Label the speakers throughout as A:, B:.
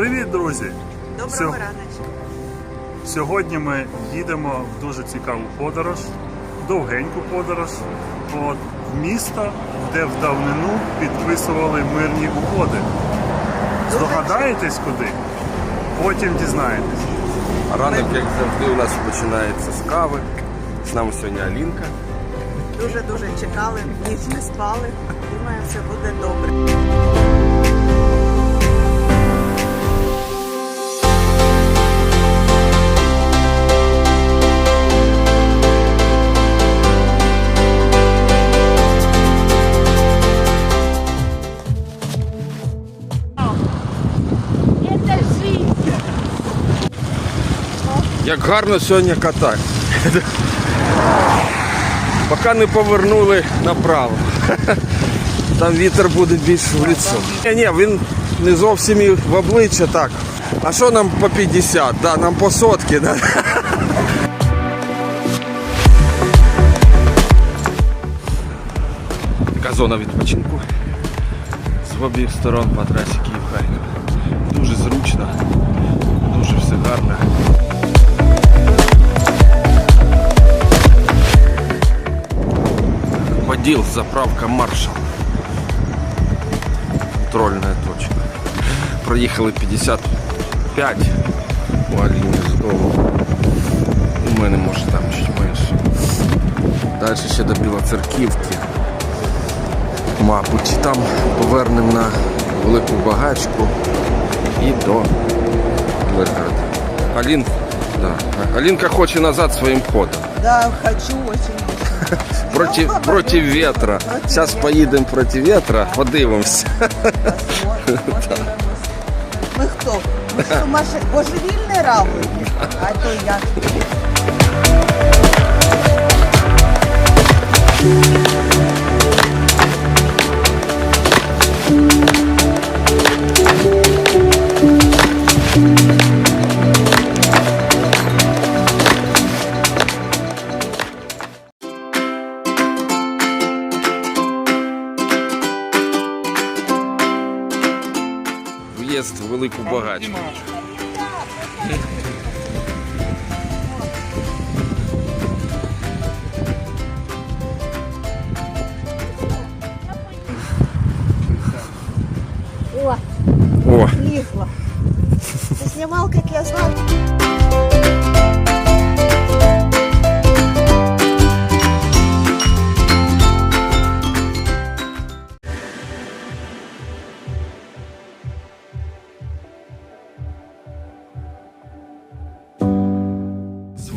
A: Привіт, друзі!
B: Доброго
A: Всьо-
B: раночку.
A: Сьогодні ми їдемо в дуже цікаву подорож, довгеньку подорож. От, в місто, де в давнину підписували мирні угоди. Здогадаєтесь куди? Потім дізнаєтесь.
C: Ранок, як завжди, у нас починається з кави. З нами сьогодні Алінка.
B: Дуже дуже чекали, ніч не спали. Думаю, все буде добре.
C: Як гарно сьогодні катати. Поки не повернули направо. Там вітер буде більш в лицо. Ні, ні, він не зовсім і в обличчя так. А що нам по 50? Да, нам по сотки. Да? Така зона відпочинку з обох сторон по трасі Київ-Харків. Дуже зручно, дуже все гарно. Поділ, заправка маршал. Контрольная точка. Проїхали 55 у Аліни з дому. У мене може там чуть менше. Далі ще до Білоцерківки. Мабуть, там повернемо на велику багачку і до Миргорода. Алін, да. Алінка хоче назад своїм ходом.
B: Да, хочу очень.
C: Проти, проти ветра. Зараз поїдемо проти ветра, подивимося.
B: Ми хто? Ми сумасшедші. Божевільний раб? А то я.
C: В'їзд велику багачку.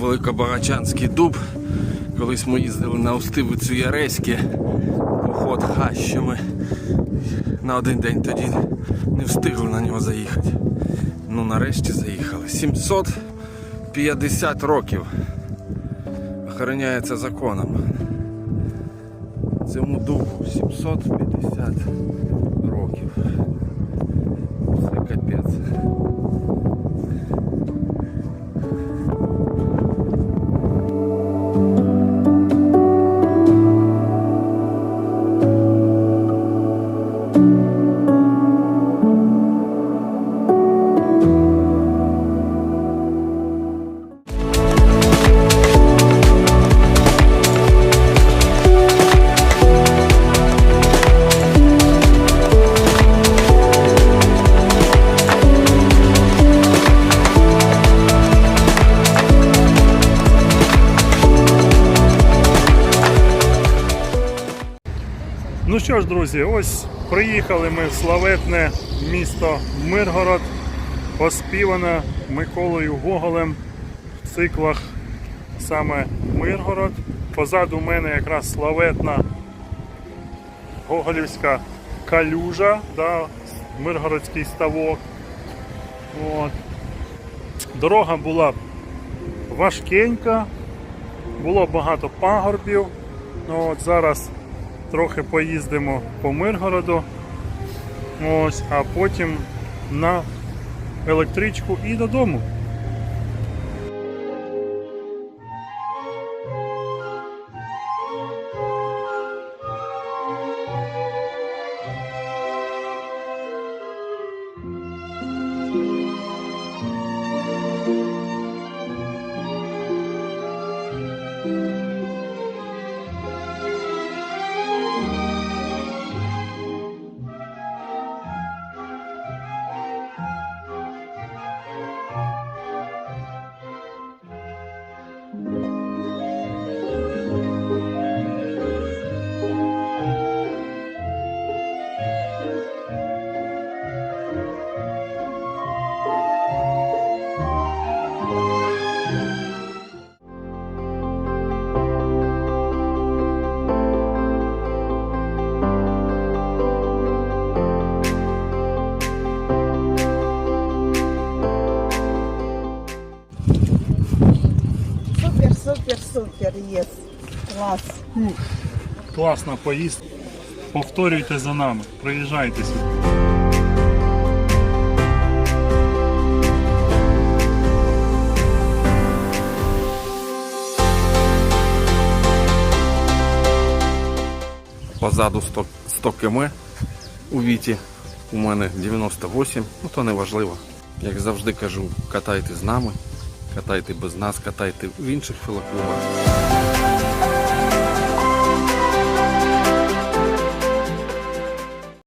C: Великобагачанський дуб. Колись ми їздили на Устивицю Яреське, поход хащами. На один день тоді не встигли на нього заїхати. Ну нарешті заїхали. 750 років охороняється законом. Цьому дубу 750 років. Це капець.
A: Ну що ж, друзі, ось приїхали ми в славетне місто Миргород, оспіване Миколою Гоголем в циклах саме Миргород. Позаду мене якраз славетна Гоголівська калюжа, да, Миргородський ставок. От. Дорога була важкенька, було багато пагорбів. Ну, от зараз трохи поїздимо по Миргороду. Ось, а потім на електричку і додому.
B: Єс. Клас.
A: Класна поїздка. Повторюйте за нами. Приїжджайте сюди.
C: Позаду 100, 100 км у Віті. У мене 98, ну то не важливо. Як завжди кажу, катайте з нами, катайте без нас, катайте в інших велоклубах.